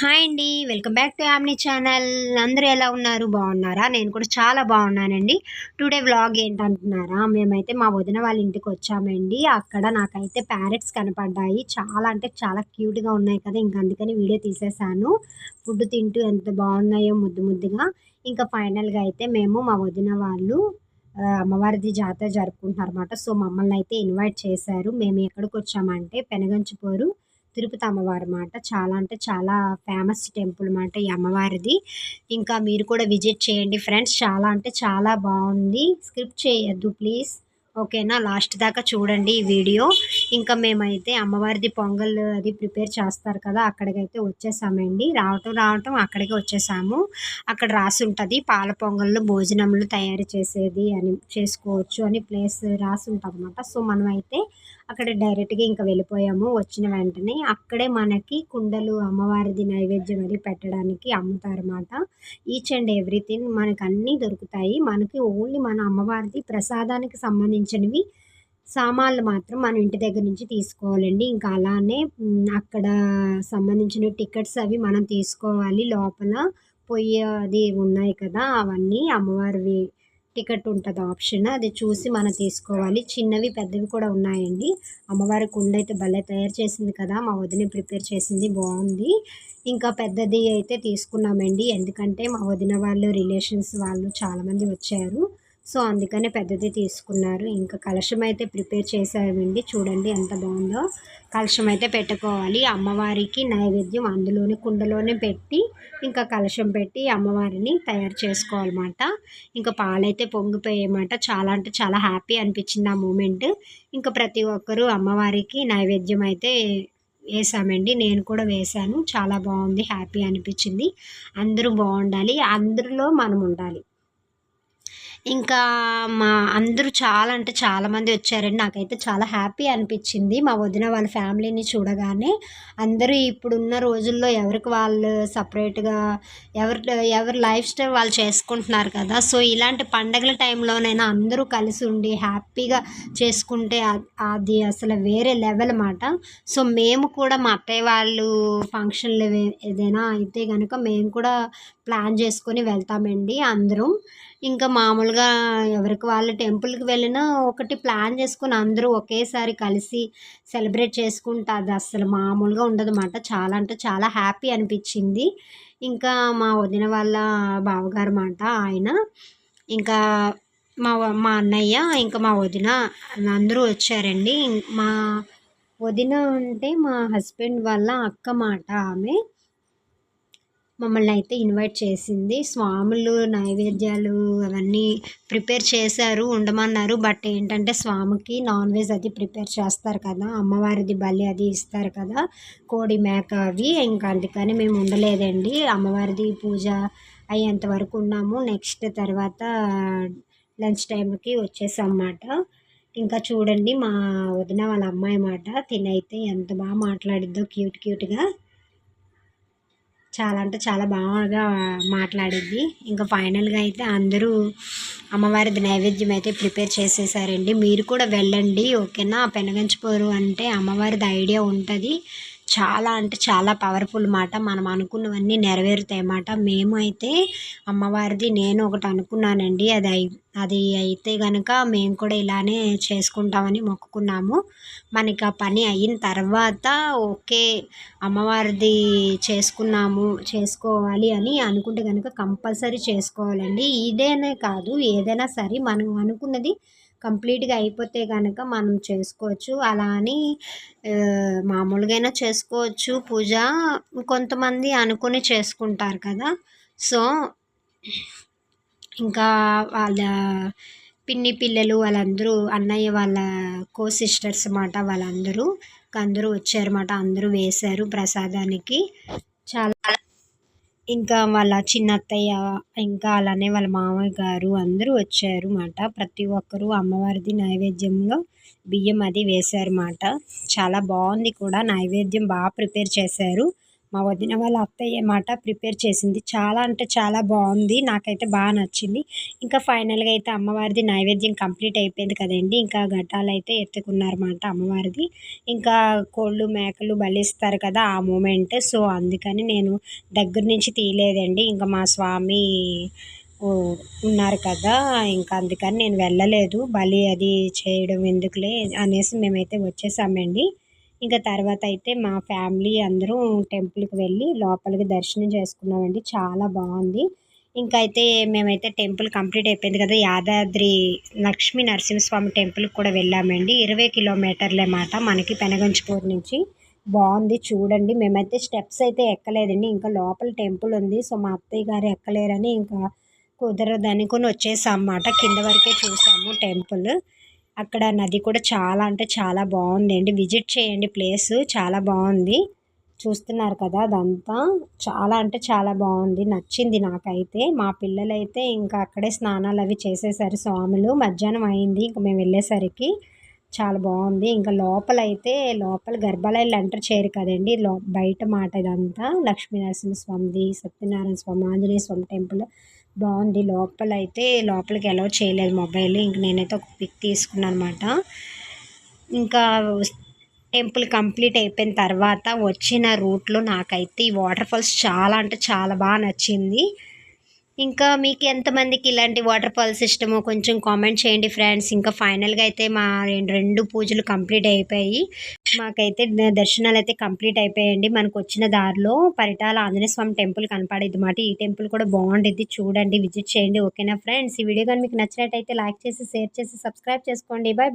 Hi అండి welcome back to యామ్ని channel. అందరూ ఎలా ఉన్నారు? బాగున్నారా? నేను కూడా చాలా బాగున్నానండి. టుడే వ్లాగ్ ఏంటంటున్నారా? మేమైతే మా వదిన వాళ్ళ ఇంటికి వచ్చామండి. అక్కడ నాకైతే ప్యారెట్స్ కనపడ్డాయి. చాలా అంటే చాలా క్యూట్గా ఉన్నాయి కదా ఇంకా అందుకని వీడియో తీసేసాను. ఫుడ్ తింటూ ఎంత బాగున్నాయో ముద్దు ముద్దుగా. ఇంకా ఫైనల్గా అయితే మేము మా వదిన వాళ్ళు అమ్మవారిది జాతర జరుపుకుంటున్నారన్నమాట. సో మమ్మల్ని అయితే ఇన్వైట్ చేశారు. మేము ఎక్కడికి వచ్చామంటే పెనగంచిపోరు తిరుపతి అమ్మవారి అన్నమాట చాలా అంటే చాలా ఫేమస్ టెంపుల్ అన్నమాట ఈ అమ్మవారిది. ఇంకా మీరు కూడా విజిట్ చేయండి ఫ్రెండ్స్ చాలా అంటే చాలా బాగుంది. స్క్రిప్ట్ చేయొద్దు ప్లీజ్ ఓకేనా? లాస్ట్ దాకా చూడండి ఈ వీడియో. ఇంకా మేమైతే అమ్మవారిది పొంగల్ అది ప్రిపేర్ చేస్తారు కదా అక్కడికైతే వచ్చేసామండి. రావటం రావటం అక్కడికి వచ్చేసాము. అక్కడ రాసి ఉంటుంది పాల పొంగళ్ళు భోజనములు తయారు చేసేది అని చేసుకోవచ్చు అని ప్లేస్ రాసి ఉంటుంది అనమాట సో మనమైతే అక్కడ డైరెక్ట్గా ఇంకా వెళ్ళిపోయాము. వచ్చిన వెంటనే అక్కడే మనకి కుండలు అమ్మవారిది నైవేద్యం అది పెట్టడానికి అమ్ముతారన్నమాట. ఈచ్ అండ్ ఎవ్రీథింగ్ మనకు అన్నీ దొరుకుతాయి. మనకి ఓన్లీ మన అమ్మవారిది ప్రసాదానికి సంబంధించి సంబంధించినవి సామాన్లు మాత్రం మన ఇంటి దగ్గర నుంచి తీసుకోవాలండి. ఇంకా అలానే అక్కడ సంబంధించిన టికెట్స్ అవి మనం తీసుకోవాలి. లోపల పొయ్యి అది ఉన్నాయి కదా అవన్నీ అమ్మవారివి టికెట్ ఉంటుంది ఆప్షన్. అది చూసి మనం తీసుకోవాలి. చిన్నవి పెద్దవి కూడా ఉన్నాయండి. అమ్మవారి కుండ అయితే భలే తయారు చేసింది కదా మా వదిన ప్రిపేర్ చేసింది బాగుంది. ఇంకా పెద్దది అయితే తీసుకున్నామండి. ఎందుకంటే మా వదిన వాళ్ళు రిలేషన్స్ వాళ్ళు చాలామంది వచ్చారు. సో అందుకనే పెద్దది తీసుకున్నారు. ఇంకా కలశం అయితే ప్రిపేర్ చేసామండి. చూడండి ఎంత బాగుందో. కలశం అయితే పెట్టుకోవాలి. అమ్మవారికి నైవేద్యం అందులోనే కుండలోనే పెట్టి ఇంకా కలశం పెట్టి అమ్మవారిని తయారు చేసుకోవాలన్నమాట. ఇంకా పాలైతే పొంగిపోయేమాట చాలా అంటే చాలా హ్యాపీ అనిపించింది ఆ మూమెంట్. ఇంకా ప్రతి ఒక్కరూ అమ్మవారికి నైవేద్యం అయితే వేసామండి. నేను కూడా వేశాను చాలా బాగుంది. హ్యాపీ అనిపించింది. అందరూ బాగుండాలి. అందరిలో మనం ఉండాలి. ఇంకా మా అందరూ చాలా అంటే చాలామంది వచ్చారండి. నాకైతే చాలా హ్యాపీ అనిపించింది. మా వదిన వాళ్ళ ఫ్యామిలీని చూడగానే అందరూ ఇప్పుడున్న రోజుల్లో ఎవరికి వాళ్ళు సపరేట్గా ఎవరి ఎవరి లైఫ్ స్టైల్ వాళ్ళు చేసుకుంటున్నారు కదా. సో ఇలాంటి పండగల టైంలోనైనా అందరూ కలిసి ఉండి హ్యాపీగా చేసుకుంటే అది అసలు వేరే లెవెల్ అన్నమాట. సో మేము కూడా మా అత్తయ్య వాళ్ళు ఫంక్షన్లు ఏదైనా అయితే కనుక మేము కూడా ప్లాన్ చేసుకొని వెళ్తామండి అందరం. ఇంకా మామూలుగా ఎవరికి వాళ్ళ టెంపుల్కి వెళ్ళినా ఒకటి ప్లాన్ చేసుకుని అందరూ ఒకేసారి కలిసి సెలబ్రేట్ చేసుకుంటే అది అసలు మామూలుగా ఉండదు అన్నమాట చాలా అంటే చాలా హ్యాపీ అనిపించింది. ఇంకా మా వదిన వాళ్ళ బావగారు మాట ఆయన ఇంకా మా మా అన్నయ్య ఇంకా మా వదిన అందరూ వచ్చారండి. మా వదిన అంటే మా హస్బెండ్ వాళ్ళ అక్క మాట ఆమె. మమ్మల్ని అయితే ఇన్వైట్ చేసింది. స్వాములు నైవేద్యాలు అవన్నీ ప్రిపేర్ చేశారు ఉండమన్నారు. బట్ ఏంటంటే స్వామికి నాన్ వెజ్ అది ప్రిపేర్ చేస్తారు కదా అమ్మవారిది బలి అది ఇస్తారు కదా కోడి మేక అవి. ఇంకా అందుకని మేము ఉండలేదండి. అమ్మవారిది పూజ అయ్యేంత వరకు ఉన్నాము. నెక్స్ట్ తర్వాత లంచ్ టైంకి వచ్చేసామన్నమాట. ఇంకా చూడండి మా వదిన వాళ్ళ అమ్మాయి మాట. తినైతే ఎంత బాగా మాట్లాడిద్దో క్యూట్ క్యూట్గా. చాలా అంటే చాలా బాగా మాట్లాడిద్ది. ఇంకా ఫైనల్గా అయితే అందరూ అమ్మవారి నైవేద్యం అయితే ప్రిపేర్ చేసేసారండి. మీరు కూడా వెళ్ళండి ఓకేనా? పెనగంచిపోరు అంటే అమ్మవారిది ఐడియా ఉంటుంది. చాలా అంటే చాలా పవర్ఫుల్ మాట. మనం అనుకున్నవన్నీ నెరవేరుతాయి అన్నమాట. మేము అయితే అమ్మవారిది నేను ఒకటి అనుకున్నానండి. అది అది అయితే కనుక మేము కూడా ఇలానే చేసుకుంటామని మొక్కుకున్నాము. మనకి ఆ పని అయిన తర్వాత ఓకే అమ్మవారిది చేసుకున్నాము చేసుకోవాలి అని అనుకుంటే కనుక కంపల్సరీ చేసుకోవాలండి. ఇదేనే కాదు ఏదైనా సరే మనం అనుకున్నది కంప్లీట్గా అయిపోతే కనుక మనం చేసుకోవచ్చు. అలా అని మామూలుగా చేసుకోవచ్చు. పూజ కొంతమంది అనుకుని చేసుకుంటారు కదా. సో ఇంకా వాళ్ళ పిన్ని పిల్లలు వాళ్ళందరూ అన్నయ్య వాళ్ళ కో సిస్టర్స్ అన్నమాట వాళ్ళందరూ అందరూ వచ్చారన్నమాట. అందరూ వేశారు ప్రసాదానికి. చాలా ఇంకా వాళ్ళ చిన్న అత్తయ్య ఇంకా అలానే వాళ్ళ మామయ్య గారు అందరూ వచ్చారు మాట. ప్రతి ఒక్కరూ అమ్మవారిది నైవేద్యంలో బియ్యం అది వేశారు మాట. చాలా బాగుంది కూడా నైవేద్యం బాగా ప్రిపేర్ చేశారు. మా వదిన వాళ్ళ అత్తయ్య మాట ప్రిపేర్ చేసింది. చాలా అంటే చాలా బాగుంది. నాకైతే బాగా నచ్చింది. ఇంకా ఫైనల్గా అయితే అమ్మవారిది నైవేద్యం కంప్లీట్ అయిపోయింది కదండి. ఇంకా ఘటాలు అయితే ఎత్తుకున్నారన్నమాట అమ్మవారిది. ఇంకా కోళ్ళు మేకలు బలిస్తారు కదా ఆ మూమెంట్. సో అందుకని నేను దగ్గర నుంచి తీయలేదండి. ఇంకా మా స్వామి ఉన్నారు కదా. ఇంకా అందుకని నేను వెళ్ళలేదు. బలి అది చేయడం ఎందుకులే అనేసి మేమైతే వచ్చేసామండి. ఇంకా తర్వాత అయితే మా ఫ్యామిలీ అందరూ టెంపుల్కి వెళ్ళి లోపలికి దర్శనం చేసుకున్నామండి. చాలా బాగుంది. ఇంకా అయితే మేమైతే టెంపుల్ కంప్లీట్ అయిపోయింది కదా యాదాద్రి లక్ష్మీ నరసింహస్వామి టెంపుల్కి కూడా వెళ్ళామండి. ఇరవై కిలోమీటర్లే మాట మనకి పెనగంచిపూర్ నుంచి. బాగుంది చూడండి. మేమైతే స్టెప్స్ అయితే ఎక్కలేదండి. ఇంకా లోపల టెంపుల్ ఉంది. సో మా అత్తయ్య గారు ఎక్కలేరని ఇంకా కుదరదు అనుకుని వచ్చేసాం అన్నమాట. కింద వరకే చూసాము టెంపుల్. అక్కడ నది కూడా చాలా అంటే చాలా బాగుంది. అండి విజిట్ చేయండి ప్లేస్. చాలా బాగుంది. చూస్తున్నారు కదా అదంతా. చాలా అంటే చాలా బాగుంది. నచ్చింది నాకైతే. మా పిల్లలైతే ఇంకా అక్కడే స్నానాలు అవి చేసేసారు స్వాములు. మధ్యాహ్నం అయింది. ఇంకా మేము వెళ్ళేసరికి. చాలా బాగుంది. ఇంకా లోపల అయితే లోపల గర్భాలయాలు ఎంటర్ చేయరు కదండి. లో బయట మాట ఇదంతా. లక్ష్మీనరసింహ స్వామిది సత్యనారాయణ స్వామి ఆంజనేయ స్వామి టెంపుల్ బాగుంది. లోపల అయితే లోపలికి ఎలా చేయలేదు మొబైల్. ఇంక నేనైతే ఒక పిక్ తీసుకున్నాను అనమాట ఇంకా టెంపుల్ కంప్లీట్ అయిపోయిన తర్వాత వచ్చిన రూట్లో నాకైతే ఈ వాటర్ ఫాల్స్ చాలా అంటే చాలా బాగా నచ్చింది. ఇంకా మీకు ఎంతమందికి ఇలాంటి వాటర్ ఫాల్స్ ఇష్టమో కొంచెం కామెంట్ చేయండి ఫ్రెండ్స్. ఇంకా ఫైనల్గా అయితే మా రెండు రెండు పూజలు కంప్లీట్ అయిపోయి మాకైతే దర్శనాలు అయితే కంప్లీట్ అయిపోయాయండి. మనకు వచ్చిన దారిలో పరిటాల ఆంజనేయ స్వామి టెంపుల్ కనపడేది మాట ఈ టెంపుల్ కూడా బాగుండేది చూడండి విజిట్ చేయండి. ఓకేనా ఫ్రెండ్స్? ఈ వీడియో కానీ మీకు నచ్చినట్టయితే లైక్ చేసి షేర్ చేసి సబ్స్క్రైబ్ చేసుకోండి. Bye bye